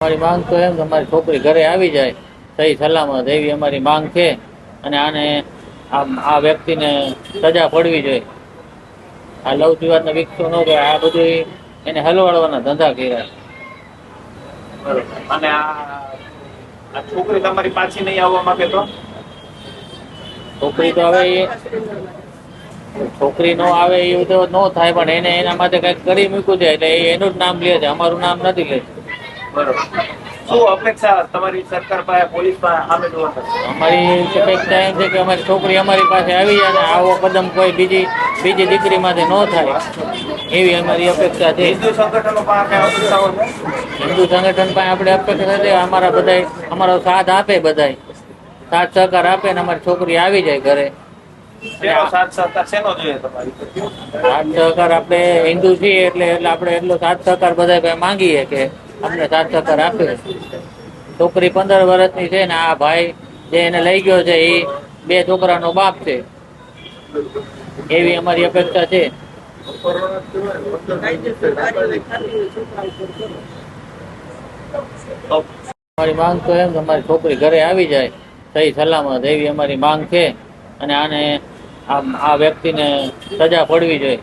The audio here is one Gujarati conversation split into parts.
અમારી માંગ તો એમ કે અમારી છોકરી ઘરે આવી જાય સહી સલામત એવી અમારી માંગ છે. અને આને આ વ્યક્તિને સજા પડવી જોઈએ. આ લવ જીવાતને વિકસો ન કે આ બધું એને હલવાડવાના ધંધા કર્યા. અને આ છોકરી તમારી પાછી નહીં આવવા માંગે તો? છોકરી તો હવે છોકરી નો આવે એવું તો ન થાય પણ એને એના માટે કંઈક કરી મૂક્યું છે એટલે એ એનું જ નામ લે છે અમારું નામ નથી લે બરોબર. શું અપેક્ષા તમારી સરકાર પાસે પોલીસ પાસે સામે જોવા અમારી અપેક્ષા એમ છે કે અમારી છોકરી અમારી પાસે આવી જાય આવો કદમ કોઈ બીજી બીજી દીકરી ન થાય. એવી અમારી અપેક્ષા છે. હિન્દુ સંગઠનો પાસે હિન્દુ સંગઠન આપણે અપેક્ષા છે અમારા બધાય અમારો સાથ આપે બધાય. સાથ સહકાર આપે ને અમારી છોકરી આવી જાય ઘરે. સાથ સહકાર આપણે હિન્દુ છીએ એટલે એટલે આપણે એટલો સાથ સહકાર બધા માંગીએ કે અમને સાથ સહકાર આપે છોકરી પંદર વર્ષની છે ને આ ભાઈ જે એને લઈ ગયો છે એ બે છોકરાનો બાપ છે. એવી અમારી અપેક્ષા છે. અમારી માંગ તો એમ અમારી છોકરી ઘરે આવી જાય, સહી સલામત એવી અમારી માંગ છે અને આને આ વ્યક્તિને સજા પડવી જોઈએ.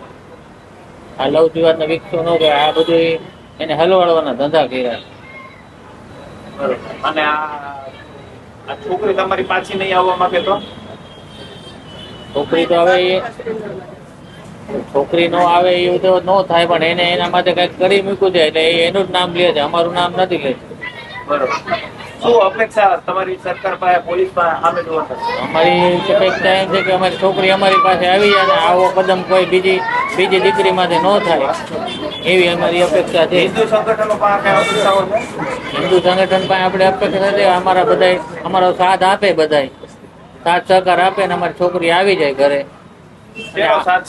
આ લવ વિકસો ન કે આ બધું એને હલવાડવાના ધંધા કર્યા. અને આ છોકરી તમારી પાછી નહીં આવવા માંગે તો? છોકરી તો હવે છોકરી નો આવે એવું તો નો થાય પણ એને એના માટે કંઈક કરી મૂક્યું છે એટલે એનું જ નામ લે છે અમારું નામ નથી લે બરોબર. શું અપેક્ષા તમારી સરકાર પાસે પોલીસ અમારી અપેક્ષા એમ છે કે અમારી છોકરી અમારી પાસે આવી જાય આવો કદમ કોઈ બીજી બીજી દીકરી માંથી ન થાય. એવી અમારી અપેક્ષા છે. હિન્દુ સંગઠનો પાસે હિન્દુ સંગઠન પાસે આપણે અપેક્ષા છે અમારા બધાય અમારો સાથ આપે બધાય. સાથ સહકાર આપે ને અમારી છોકરી આવી જાય ઘરે. સાથ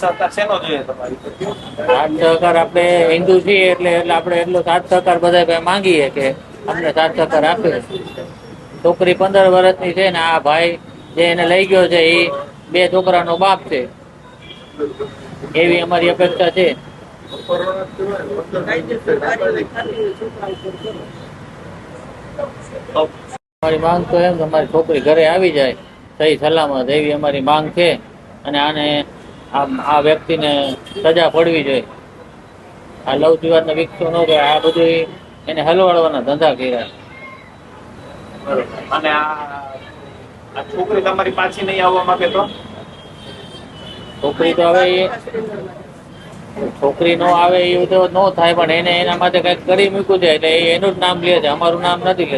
સહકાર આપણે હિન્દુ છીએ એટલે એટલે આપણે એટલો સાથ સહકાર બધા માંગીએ કે અમને સહકાર આપે. છોકરી પંદર વર્ષની છે ને આ ભાઈ જે એને લઈ ગયો છે એ બે છોકરાનો બાપ છે. એવી અમારી અપેક્ષા છે. અમારી માંગ તો એમ, અમારી છોકરી ઘરે આવી જાય, સહી સલામત એવી અમારી માંગ છે. અને આને આ આ વ્યક્તિને સજા પડવી જોઈએ. આ લવ જીવાતને વિકસો ન કે આ બધું એને હલવાડવાના ધંધા કર્યા બરોબર. અને આ આ છોકરી તમારી પાછી નહીં આવવા માંગે તો? છોકરી તો હવે એ છોકરી નો આવે એવું તો ન થાય પણ એને એના માટે કંઈક કરી મૂક્યું છે એટલે એનું જ નામ લે છે. અમારું નામ નથી લે